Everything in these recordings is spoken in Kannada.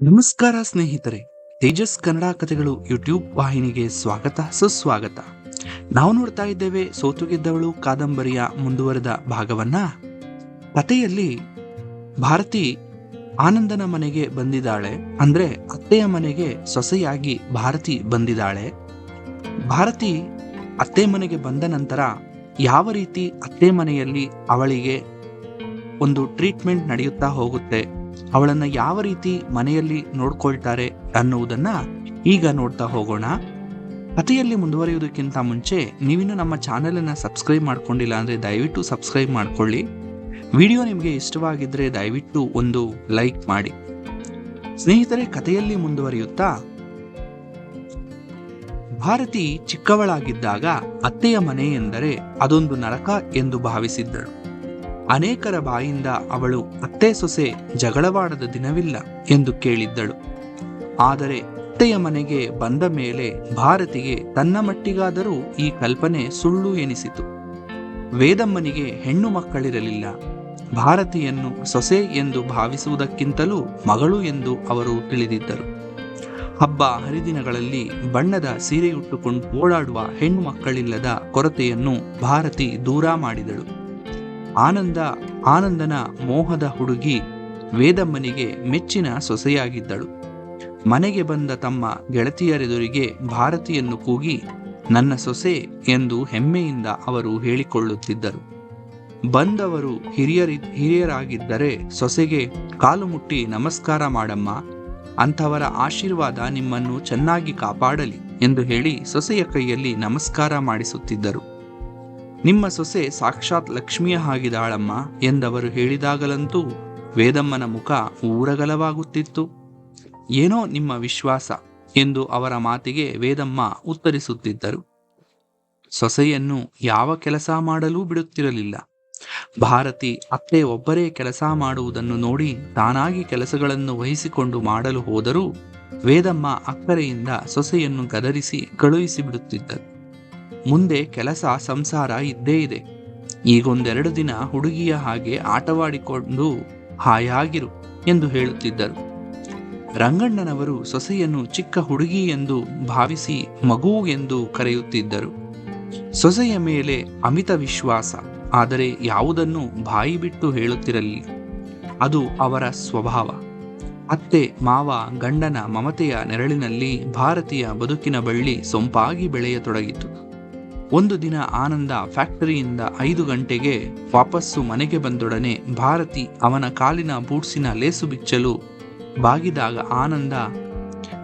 ನಮಸ್ಕಾರ ಸ್ನೇಹಿತರೆ, ತೇಜಸ್ ಕನ್ನಡ ಕಥೆಗಳು ಯೂಟ್ಯೂಬ್ ವಾಹಿನಿಗೆ ಸ್ವಾಗತ, ಸುಸ್ವಾಗತ. ನಾವು ನೋಡ್ತಾ ಇದ್ದೇವೆ ಸೋತು ಗೆದ್ದವಳು ಕಾದಂಬರಿಯ ಮುಂದುವರೆದ ಭಾಗವನ್ನ. ಕಥೆಯಲ್ಲಿ ಭಾರತಿ ಆನಂದನ ಮನೆಗೆ ಬಂದಿದ್ದಾಳೆ, ಅಂದ್ರೆ ಅತ್ತೆಯ ಮನೆಗೆ ಸೊಸೆಯಾಗಿ ಭಾರತಿ ಬಂದಿದ್ದಾಳೆ. ಭಾರತಿ ಅತ್ತೆ ಮನೆಗೆ ಬಂದ ನಂತರ ಯಾವ ರೀತಿ ಅತ್ತೆ ಮನೆಯಲ್ಲಿ ಅವಳಿಗೆ ಒಂದು ಟ್ರೀಟ್ಮೆಂಟ್ ನಡೆಯುತ್ತಾ ಹೋಗುತ್ತೆ? ಅವಳನ್ನ ಯಾವ ರೀತಿ ಮನೆಯಲ್ಲಿ ನೋಡ್ಕೊಳ್ತಾರೆ ಅನ್ನುವುದನ್ನ ಈಗ ನೋಡ್ತಾ ಹೋಗೋಣ. ಕಥೆಯಲ್ಲಿ ಮುಂದುವರಿಯುವುದಕ್ಕಿಂತ ಮುಂಚೆ ನೀವಿನ್ನು ನಮ್ಮ ಚಾನೆಲ್ ಅನ್ನ ಸಬ್ಸ್ಕ್ರೈಬ್ ಮಾಡ್ಕೊಂಡಿಲ್ಲ ಅಂದ್ರೆ ದಯವಿಟ್ಟು ಸಬ್ಸ್ಕ್ರೈಬ್ ಮಾಡ್ಕೊಳ್ಳಿ. ವಿಡಿಯೋ ನಿಮಗೆ ಇಷ್ಟವಾಗಿದ್ರೆ ದಯವಿಟ್ಟು ಒಂದು ಲೈಕ್ ಮಾಡಿ. ಸ್ನೇಹಿತರೆ, ಕಥೆಯಲ್ಲಿ ಮುಂದುವರಿಯುತ್ತಾ? ಭಾರತಿ ಚಿಕ್ಕವಳಾಗಿದ್ದಾಗ ಅತ್ತೆಯ ಮನೆ ಎಂದರೆ ಅದೊಂದು ನರಕ ಎಂದು ಭಾವಿಸಿದ್ದಳು. ಅನೇಕರ ಬಾಯಿಂದ ಅವಳು ಅತ್ತೆ ಸೊಸೆ ಜಗಳವಾಡದ ದಿನವಿಲ್ಲ ಎಂದು ಕೇಳಿದ್ದಳು. ಆದರೆ ಅತ್ತೆಯ ಮನೆಗೆ ಬಂದ ಮೇಲೆ ಭಾರತಿಗೆ ತನ್ನ ಮಟ್ಟಿಗಾದರೂ ಈ ಕಲ್ಪನೆ ಸುಳ್ಳು ಎನಿಸಿತು. ವೇದಮ್ಮನಿಗೆ ಹೆಣ್ಣು ಮಕ್ಕಳಿರಲಿಲ್ಲ. ಭಾರತಿಯನ್ನು ಸೊಸೆ ಎಂದು ಭಾವಿಸುವುದಕ್ಕಿಂತಲೂ ಮಗಳು ಎಂದು ಅವರು ತಿಳಿದಿದ್ದರು. ಹಬ್ಬ ಹರಿದಿನಗಳಲ್ಲಿ ಬಣ್ಣದ ಸೀರೆಯುಟ್ಟುಕೊಂಡು ಓಡಾಡುವ ಹೆಣ್ಣು ಮಕ್ಕಳಿಲ್ಲದ ಕೊರತೆಯನ್ನು ಭಾರತಿ ದೂರ ಮಾಡಿದಳು. ಆನಂದ, ಆನಂದನ ಮೋಹದ ಹುಡುಗಿ ವೇದಮ್ಮನಿಗೆ ಮೆಚ್ಚಿನ ಸೊಸೆಯಾಗಿದ್ದಳು. ಮನೆಗೆ ಬಂದ ತಮ್ಮ ಗೆಳತಿಯರೆದುರಿಗೆ ಭಾರತಿಯನ್ನು ಕೂಗಿ, ನನ್ನ ಸೊಸೆ ಎಂದು ಹೆಮ್ಮೆಯಿಂದ ಅವರು ಹೇಳಿಕೊಳ್ಳುತ್ತಿದ್ದರು. ಬಂದವರು ಹಿರಿಯರಿ, ಹಿರಿಯರಾಗಿದ್ದರೆ ಸೊಸೆಗೆ, ಕಾಲು ಮುಟ್ಟಿ ನಮಸ್ಕಾರ ಮಾಡಮ್ಮ, ಅಂಥವರ ಆಶೀರ್ವಾದ ನಿಮ್ಮನ್ನು ಚೆನ್ನಾಗಿ ಕಾಪಾಡಲಿ ಎಂದು ಹೇಳಿ ಸೊಸೆಯ ಕೈಯಲ್ಲಿ ನಮಸ್ಕಾರ ಮಾಡಿಸುತ್ತಿದ್ದರು. ನಿಮ್ಮ ಸೊಸೆ ಸಾಕ್ಷಾತ್ ಲಕ್ಷ್ಮಿಯ ಹಾಗಿದಾಳಮ್ಮ ಎಂದವರು ಹೇಳಿದಾಗಲಂತೂ ವೇದಮ್ಮನ ಮುಖ ಊರಗಲವಾಗುತ್ತಿತ್ತು. ಏನೋ ನಿಮ್ಮ ವಿಶ್ವಾಸ ಎಂದು ಅವರ ಮಾತಿಗೆ ವೇದಮ್ಮ ಉತ್ತರಿಸುತ್ತಿದ್ದರು. ಸೊಸೆಯನ್ನು ಯಾವ ಕೆಲಸ ಮಾಡಲೂ ಬಿಡುತ್ತಿರಲಿಲ್ಲ. ಭಾರತಿ ಅತ್ತೆ ಒಬ್ಬರೇ ಕೆಲಸ ಮಾಡುವುದನ್ನು ನೋಡಿ ತಾನಾಗಿ ಕೆಲಸಗಳನ್ನು ವಹಿಸಿಕೊಂಡು ಮಾಡಲು ಹೋದರೂ ವೇದಮ್ಮ ಅಕ್ಕರೆಯಿಂದ ಸೊಸೆಯನ್ನು ಗದರಿಸಿ ಕಳುಹಿಸಿ ಬಿಡುತ್ತಿದ್ದರು ಮುಂದೆ ಕೆಲಸ ಸಂಸಾರ ಇದ್ದೇ ಇದೆ. ಈಗೊಂದೆರಡು ದಿನ ಹುಡುಗಿಯ ಹಾಗೆ ಆಟವಾಡಿಕೊಂಡು ಹಾಯಾಗಿರು ಎಂದು ಹೇಳುತ್ತಿದ್ದರು. ರಂಗಣ್ಣನವರು ಸೊಸೆಯನ್ನು ಚಿಕ್ಕ ಹುಡುಗಿ ಎಂದು ಭಾವಿಸಿ ಮಗು ಎಂದು ಕರೆಯುತ್ತಿದ್ದರು. ಸೊಸೆಯ ಮೇಲೆ ಅಮಿತ ವಿಶ್ವಾಸ, ಆದರೆ ಯಾವುದನ್ನು ಬಾಯಿ ಬಿಟ್ಟು ಹೇಳುತ್ತಿರಲಿ. ಅದು ಅವರ ಸ್ವಭಾವ. ಅತ್ತೆ, ಮಾವ, ಗಂಡನ ಮಮತೆಯ ನೆರಳಿನಲ್ಲಿ ಭಾರತೀಯ ಬದುಕಿನ ಬಳ್ಳಿ ಸೊಂಪಾಗಿ ಬೆಳೆಯತೊಡಗಿತು. ಒಂದು ದಿನ ಆನಂದ ಫ್ಯಾಕ್ಟರಿಯಿಂದ ಐದು ಗಂಟೆಗೆ ವಾಪಸ್ಸು ಮನೆಗೆ ಬಂದೊಡನೆ ಭಾರತಿ ಅವನ ಕಾಲಿನ ಬೂಟ್ಸಿನ ಲೇಸು ಬಿಚ್ಚಲು ಬಾಗಿದಾಗ ಆನಂದ,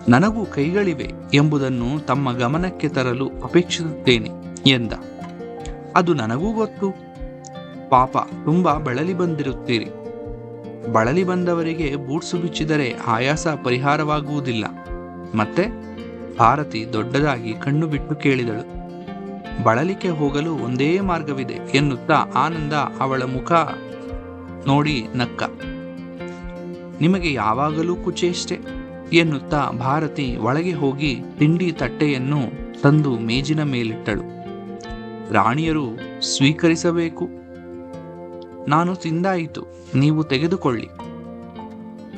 ನನಗೂ ಕೈಗಳಿವೆ ಎಂಬುದನ್ನು ತಮ್ಮ ಗಮನಕ್ಕೆ ತರಲು ಅಪೇಕ್ಷಿಸುತ್ತೇನೆ ಎಂದ. ಅದು ನನಗೂ ಗೊತ್ತು. ಪಾಪ, ತುಂಬ ಬಳಲಿ ಬಂದಿರುತ್ತೀರಿ. ಬಳಲಿ ಬಂದವರಿಗೆ ಬೂಟ್ಸು ಬಿಚ್ಚಿದರೆ ಆಯಾಸ ಪರಿಹಾರವಾಗುವುದಿಲ್ಲ. ಮತ್ತೆ? ಭಾರತಿ ದೊಡ್ಡದಾಗಿ ಕಣ್ಣು ಬಿಟ್ಟು ಕೇಳಿದಳು. ಬಳಲಿಕೆ ಹೋಗಲು ಒಂದೇ ಮಾರ್ಗವಿದೆ ಎನ್ನುತ್ತಾ ಆನಂದ ಅವಳ ಮುಖ ನೋಡಿ ನಕ್ಕ. ನಿಮಗೆ ಯಾವಾಗಲೂ ಕುಚೇಷ್ಟೆ ಎನ್ನುತ್ತಾ ಭಾರತಿ ಒಳಗೆ ಹೋಗಿ ತಿಂಡಿ ತಟ್ಟೆಯನ್ನು ತಂದು ಮೇಜಿನ ಮೇಲಿಟ್ಟಳು. ರಾಣಿಯರು ಸ್ವೀಕರಿಸಬೇಕು. ನಾನು ತಿಂದಾಯಿತು, ನೀವು ತೆಗೆದುಕೊಳ್ಳಿ.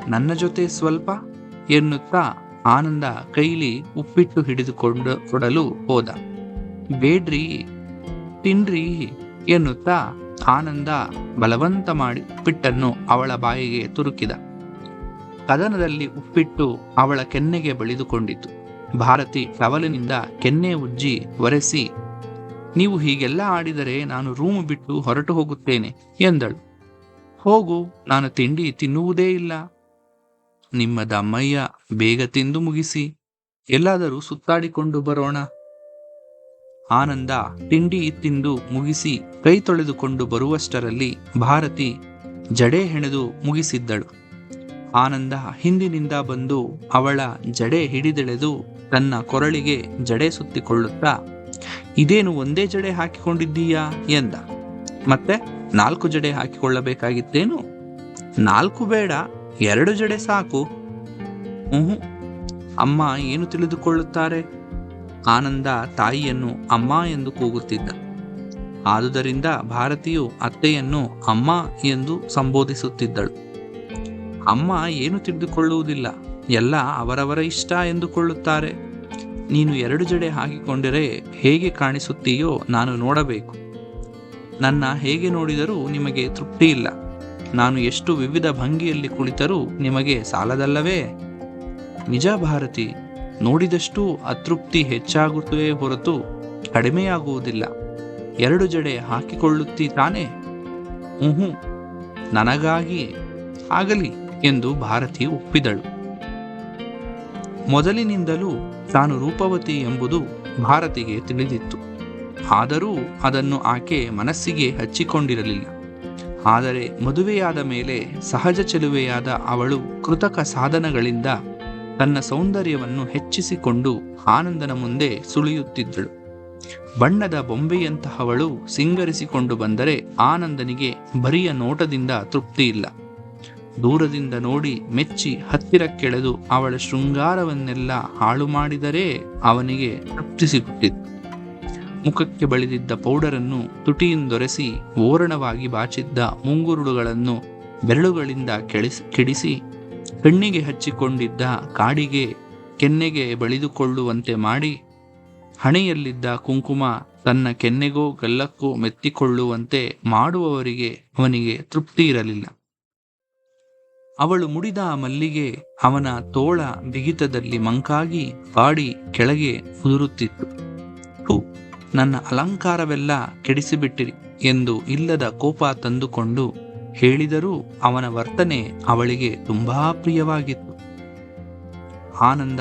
ನನ್ನ ಜೊತೆ ಸ್ವಲ್ಪ ಎನ್ನುತ್ತಾ ಆನಂದ ಕೈಲಿ ಉಪ್ಪಿಟ್ಟು ಹಿಡಿದುಕೊಂಡು ಕೊಡಲು ಹೋದ. ಬೇಡ್ರಿ, ತಿನ್ರಿ ಎನ್ನುತ್ತಾ ಆನಂದ ಬಲವಂತ ಮಾಡಿ ಉಪ್ಪಿಟ್ಟನ್ನು ಅವಳ ಬಾಯಿಗೆ ತುರುಕಿದ. ಕದನದಲ್ಲಿ ಉಪ್ಪಿಟ್ಟು ಅವಳ ಕೆನ್ನೆಗೆ ಬಳಿದುಕೊಂಡಿತು. ಭಾರತಿ ಟವಲಿನಿಂದ ಕೆನ್ನೆ ಉಜ್ಜಿ ಒರೆಸಿ, ನೀವು ಹೀಗೆಲ್ಲ ಆಡಿದರೆ ನಾನು ರೂಮ್ ಬಿಟ್ಟು ಹೊರಟು ಹೋಗುತ್ತೇನೆ ಎಂದಳು. ಹೋಗು, ನಾನು ತಿಂಡಿ ತಿನ್ನುವುದೇ ಇಲ್ಲ. ನಿಮ್ಮ ದಮ್ಮಯ್ಯ ಬೇಗ ತಿಂದು ಮುಗಿಸಿ, ಎಲ್ಲಾದರೂ ಸುತ್ತಾಡಿಕೊಂಡು ಬರೋಣ. ಆನಂದ ತಿಂಡಿ ತಿಂದು ಮುಗಿಸಿ ಕೈ ತೊಳೆದುಕೊಂಡು ಬರುವಷ್ಟರಲ್ಲಿ ಭಾರತಿ ಜಡೆ ಹೆಣೆದು ಮುಗಿಸಿದ್ದಳು. ಆನಂದ ಹಿಂದಿನಿಂದ ಬಂದು ಅವಳ ಜಡೆ ಹಿಡಿದೆಳೆದು ತನ್ನ ಕೊರಳಿಗೆ ಜಡೆ ಸುತ್ತಿಕೊಳ್ಳುತ್ತಾ, ಇದೇನು ಒಂದೇ ಜಡೆ ಹಾಕಿಕೊಂಡಿದ್ದೀಯಾ? ಎಂದ. ಮತ್ತೆ ನಾಲ್ಕು ಜಡೆ ಹಾಕಿಕೊಳ್ಳಬೇಕಾಗಿತ್ತೇನು? ನಾಲ್ಕು ಬೇಡ, ಎರಡು ಜಡೆ ಸಾಕು. ಹ್ಞೂ ಅಮ್ಮ ಏನು ತಿಳಿದುಕೊಳ್ಳುತ್ತಾರೆ? ಆನಂದ ತಾಯಿಯನ್ನು ಅಮ್ಮ ಎಂದು ಕೂಗುತ್ತಿದ್ದ. ಆದುದರಿಂದ ಭಾರತಿಯು ಅತ್ತೆಯನ್ನು ಅಮ್ಮ ಎಂದು ಸಂಬೋಧಿಸುತ್ತಿದ್ದಳು. ಅಮ್ಮ ಏನು ತಿಳಿದುಕೊಳ್ಳುವುದಿಲ್ಲ, ಎಲ್ಲ ಅವರವರ ಇಷ್ಟ ಎಂದುಕೊಳ್ಳುತ್ತಾರೆ. ನೀನು ಎರಡು ಜಡೆ ಹಾಕಿಕೊಂಡರೆ ಹೇಗೆ ಕಾಣಿಸುತ್ತೀಯೋ ನಾನು ನೋಡಬೇಕು. ನನ್ನ ಹೇಗೆ ನೋಡಿದರೂ ನಿಮಗೆ ತೃಪ್ತಿ ಇಲ್ಲ ನಾನು ಎಷ್ಟು ವಿವಿಧ ಭಂಗಿಯಲ್ಲಿ ಕುಳಿತರೂ ನಿಮಗೆ ಸಾಲದಲ್ಲವೇ? ನಿಜ ಭಾರತಿ ನೋಡಿದಷ್ಟು ಅತೃಪ್ತಿ ಹೆಚ್ಚಾಗುತ್ತೇ ಹೊರತು ಕಡಿಮೆಯಾಗುವುದಿಲ್ಲ. ಎರಡು ಜಡೆ ಹಾಕಿಕೊಳ್ಳುತ್ತಿ ತಾನೆ ಹ್ಞೂ ನನಗಾಗಿ ಆಗಲಿ ಎಂದು ಭಾರತಿ ಒಪ್ಪಿದಳು. ಮೊದಲಿನಿಂದಲೂ ತಾನು ರೂಪವತಿ ಎಂಬುದು ಭಾರತಿಗೆ ತಿಳಿದಿತ್ತು. ಆದರೂ ಅದನ್ನು ಆಕೆ ಮನಸ್ಸಿಗೆ ಹಚ್ಚಿಕೊಂಡಿರಲಿಲ್ಲ. ಆದರೆ ಮದುವೆಯಾದ ಮೇಲೆ ಸಹಜ ಚೆಲುವೆಯಾದ ಅವಳು ಕೃತಕ ಸಾಧನಗಳಿಂದ ತನ್ನ ಸೌಂದರ್ಯವನ್ನು ಹೆಚ್ಚಿಸಿಕೊಂಡು ಆನಂದನ ಮುಂದೆ ಸುಳಿಯುತ್ತಿದ್ದಳು. ಬಣ್ಣದ ಬೊಂಬೆಯಂತಹವಳು ಸಿಂಗರಿಸಿಕೊಂಡು ಬಂದರೆ ಆನಂದನಿಗೆ ಬರಿಯ ನೋಟದಿಂದ ತೃಪ್ತಿಯಿಲ್ಲ ದೂರದಿಂದ ನೋಡಿ ಮೆಚ್ಚಿ ಹತ್ತಿರಕ್ಕೆಳೆದು ಅವಳ ಶೃಂಗಾರವನ್ನೆಲ್ಲ ಹಾಳು ಮಾಡಿದರೆ ಅವನಿಗೆ ತೃಪ್ತಿ ಸಿಗುತ್ತಿತ್ತು. ಮುಖಕ್ಕೆ ಬಳಿದಿದ್ದ ಪೌಡರನ್ನು ತುಟಿಯಿಂದೊರೆಸಿ ಓರಣವಾಗಿ ಬಾಚಿದ್ದ ಮುಂಗುರುಳುಗಳನ್ನು ಬೆರಳುಗಳಿಂದ ಕಿಡಿಸಿ ಕಣ್ಣಿಗೆ ಹಚ್ಚಿಕೊಂಡಿದ್ದ ಕಾಡಿಗೆ, ಕೆನ್ನೆಗೆ ಬಳಿದುಕೊಳ್ಳುವಂತೆ ಮಾಡಿ, ಹಣೆಯಲ್ಲಿದ್ದ ಕುಂಕುಮ ತನ್ನ ಕೆನ್ನೆಗೋ ಗಲ್ಲಕ್ಕೋ ಮೆತ್ತಿಕೊಳ್ಳುವಂತೆ ಮಾಡುವವರಿಗೆ ಅವನಿಗೆ ತೃಪ್ತಿ ಇರಲಿಲ್ಲ. ಅವಳು ಮುಡಿದ ಮಲ್ಲಿಗೆ ಅವನ ತೋಳ ಬಿಗಿತದಲ್ಲಿ ಮಂಕಾಗಿ ಬಾಡಿ ಕೆಳಗೆ ಉದುರುತ್ತಿತ್ತು. ನನ್ನ ಅಲಂಕಾರವೆಲ್ಲ ಕೆಡಿಸಿಬಿಟ್ಟಿರಿ ಎಂದು ಇಲ್ಲದ ಕೋಪ ತಂದುಕೊಂಡು ಹೇಳಿದರೂ ಅವನ ವರ್ತನೆ ಅವಳಿಗೆ ತುಂಬಾ ಪ್ರಿಯವಾಗಿತ್ತು. ಆನಂದ,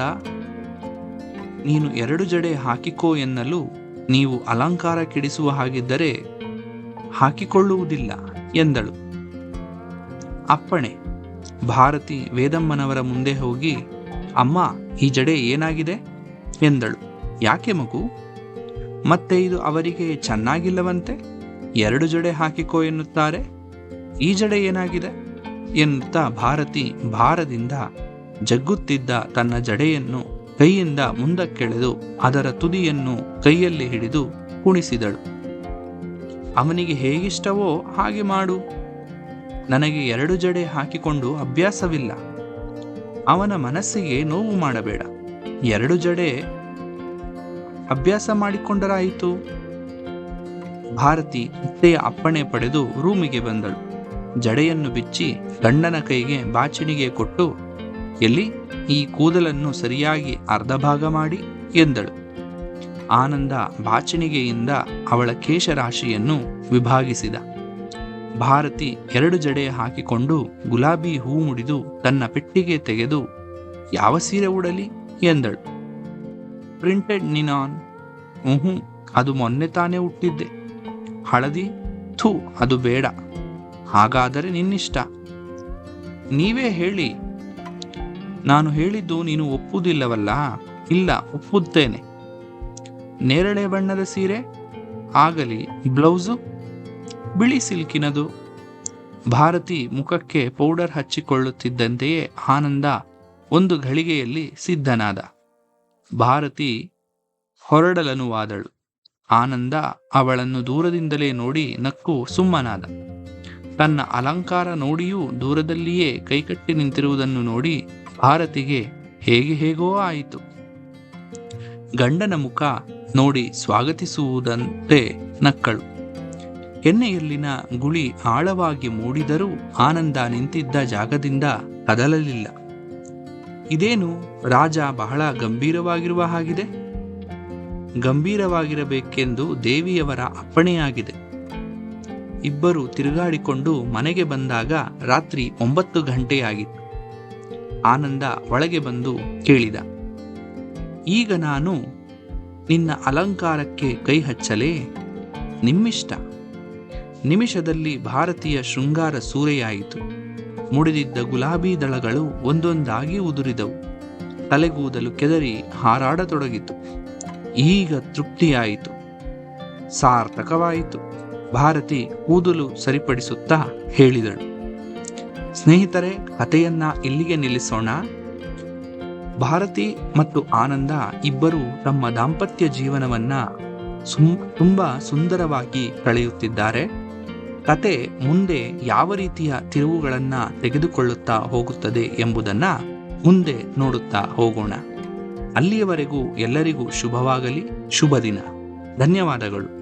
ನೀನು ಎರಡು ಜಡೆ ಹಾಕಿಕೋ ಎನ್ನಲು ನೀವು ಅಲಂಕಾರ ಕೆಡಿಸುವ ಹಾಗಿದ್ದರೆ ಹಾಕಿಕೊಳ್ಳುವುದಿಲ್ಲ ಎಂದಳು. ಅಪ್ಪಣೆ, ಭಾರತಿ ವೇದಮ್ಮನವರ ಮುಂದೆ ಹೋಗಿ, ಅಮ್ಮ, ಈ ಜಡೆ ಏನಾಗಿದೆ? ಎಂದಳು. ಯಾಕೆ ಮಗು? ಮತ್ತೆ ಇದು ಅವರಿಗೆ ಚೆನ್ನಾಗಿಲ್ಲವಂತೆ? ಎರಡು ಜಡೆ ಹಾಕಿಕೋ ಎನ್ನುತ್ತಾರೆ? ಈ ಜಡೆ ಏನಾಗಿದೆ ಎನ್ನುತ್ತಾ ಭಾರತಿ ಭಾರದಿಂದ ಜಗ್ಗುತ್ತಿದ್ದ ತನ್ನ ಜಡೆಯನ್ನು ಕೈಯಿಂದ ಮುಂದಕ್ಕೆಳೆದು ಅದರ ತುದಿಯನ್ನು ಕೈಯಲ್ಲಿ ಹಿಡಿದು ಕುಣಿಸಿದಳು. ಅವನಿಗೆ ಹೇಗಿಷ್ಟವೋ ಹಾಗೆ ಮಾಡು. ನನಗೆ ಎರಡು ಜಡೆ ಹಾಕಿಕೊಂಡು ಅಭ್ಯಾಸವಿಲ್ಲ. ಅವನ ಮನಸ್ಸಿಗೆ ನೋವು ಮಾಡಬೇಡ. ಎರಡು ಜಡೆ ಅಭ್ಯಾಸ ಮಾಡಿಕೊಂಡರಾಯಿತು. ಭಾರತಿ ಅತ್ತೆಯ ಅಪ್ಪಣೆ ಪಡೆದು ರೂಮಿಗೆ ಬಂದಳು. ಜಡೆಯನ್ನು ಬಿಚ್ಚಿ ಗಂಡನ ಕೈಗೆ ಬಾಚಣಿಗೆ ಕೊಟ್ಟು, ಎಲ್ಲಿ ಈ ಕೂದಲನ್ನು ಸರಿಯಾಗಿ ಅರ್ಧ ಭಾಗ ಮಾಡಿ ಎಂದಳು. ಆನಂದ ಬಾಚಣಿಗೆಯಿಂದ ಅವಳ ಕೇಶರಾಶಿಯನ್ನು ವಿಭಾಗಿಸಿದ. ಭಾರತಿ ಎರಡು ಜಡೆ ಹಾಕಿಕೊಂಡು ಗುಲಾಬಿ ಹೂ ಮುಡಿದು ತನ್ನ ಪೆಟ್ಟಿಗೆ ತೆಗೆದು, ಯಾವ ಸೀರೆ ಉಡಲಿ ಎಂದಳು. ಪ್ರಿಂಟೆಡ್ ನಿನಾನ್ ಹ್ಞೂ ಅದು ಮೊನ್ನೆ ತಾನೇ ಹುಟ್ಟಿದ್ದೆ ಹಳದಿ? ಥೂ, ಅದು ಬೇಡ. ಹಾಗಾದರೆ ನಿನ್ನಿಷ್ಟ. ನೀವೇ ಹೇಳಿ. ನಾನು ಹೇಳಿದ್ದು ನೀನು ಒಪ್ಪುವುದಿಲ್ಲವಲ್ಲ? ಇಲ್ಲ, ಒಪ್ಪುತ್ತೇನೆ. ನೇರಳೆ ಬಣ್ಣದ ಸೀರೆ, ಆಗಲಿ, ಬ್ಲೌಸು, ಬಿಳಿ ಸಿಲ್ಕಿನದು. ಭಾರತಿ ಮುಖಕ್ಕೆ ಪೌಡರ್ ಹಚ್ಚಿಕೊಳ್ಳುತ್ತಿದ್ದಂತೆಯೇ ಆನಂದ ಒಂದು ಘಳಿಗೆಯಲ್ಲಿ ಸಿದ್ಧನಾದ. ಭಾರತಿ ಹೊರಡಲನುವಾದಳು. ಆನಂದ ಅವಳನ್ನು ದೂರದಿಂದಲೇ ನೋಡಿ ನಕ್ಕು ಸುಮ್ಮನಾದ. ತನ್ನ ಅಲಂಕಾರ ನೋಡಿಯೂ ದೂರದಲ್ಲಿಯೇ ಕೈಕಟ್ಟಿ ನಿಂತಿರುವುದನ್ನು ನೋಡಿ ಭಾರತಿಗೆ ಹೇಗೆ ಹೇಗೋ ಆಯಿತು. ಗಂಡನ ಮುಖ ನೋಡಿ ಸ್ವಾಗತಿಸುವುದಂತೆ ನಕ್ಕಳು. ಎಣ್ಣೆಯಲ್ಲಿನ ಗುಳಿ ಆಳವಾಗಿ ಮೂಡಿದರೂ ಆನಂದ ನಿಂತಿದ್ದ ಜಾಗದಿಂದ ಕದಲಲಿಲ್ಲ. ಇದೇನು ರಾಜ ಬಹಳ ಗಂಭೀರವಾಗಿರುವ ಹಾಗಿದೆ? ಗಂಭೀರವಾಗಿರಬೇಕೆಂದು ದೇವಿಯವರ ಅಪ್ಪಣೆಯಾಗಿದೆ. ಇಬ್ಬರು ತಿರುಗಾಡಿಕೊಂಡು ಮನೆಗೆ ಬಂದಾಗ ರಾತ್ರಿ ಒಂಬತ್ತು ಗಂಟೆಯಾಗಿತ್ತು. ಆನಂದ ಒಳಗೆ ಬಂದು ಕೇಳಿದ, ಈಗ ನಾನು ನಿನ್ನ ಅಲಂಕಾರಕ್ಕೆ ಕೈ ಹಚ್ಚಲೇ? ನಿಮ್ಮಿಷ್ಟ. ನಿಮಿಷದಲ್ಲಿ ಭಾರತೀಯ ಶೃಂಗಾರ ಸೂರೆಯಾಯಿತು. ಮುಡಿದಿದ್ದ ಗುಲಾಬಿ ದಳಗಳು ಒಂದೊಂದಾಗಿ ಉದುರಿದವು. ತಲೆಗೂದಲು ಕೆದರಿ ಹಾರಾಡತೊಡಗಿತು. ಈಗ ತೃಪ್ತಿಯಾಯಿತು. ಸಾರ್ಥಕವಾಯಿತು. ಭಾರತಿ ಕೂದಲು ಸರಿಪಡಿಸುತ್ತಾ ಹೇಳಿದಳು. ಸ್ನೇಹಿತರೆ, ಕಥೆಯನ್ನ ಇಲ್ಲಿಗೆ ನಿಲ್ಲಿಸೋಣ. ಭಾರತಿ ಮತ್ತು ಆನಂದ ಇಬ್ಬರು ತಮ್ಮ ದಾಂಪತ್ಯ ಜೀವನವನ್ನ ತುಂಬಾ ಸುಂದರವಾಗಿ ಕಳೆಯುತ್ತಿದ್ದಾರೆ. ಕತೆ ಮುಂದೆ ಯಾವ ರೀತಿಯ ತಿರುವುಗಳನ್ನ ತೆಗೆದುಕೊಳ್ಳುತ್ತಾ ಹೋಗುತ್ತದೆ ಎಂಬುದನ್ನ ಮುಂದೆ ನೋಡುತ್ತಾ ಹೋಗೋಣ. ಅಲ್ಲಿಯವರೆಗೂ ಎಲ್ಲರಿಗೂ ಶುಭವಾಗಲಿ ಶುಭ ದಿನ ಧನ್ಯವಾದಗಳು.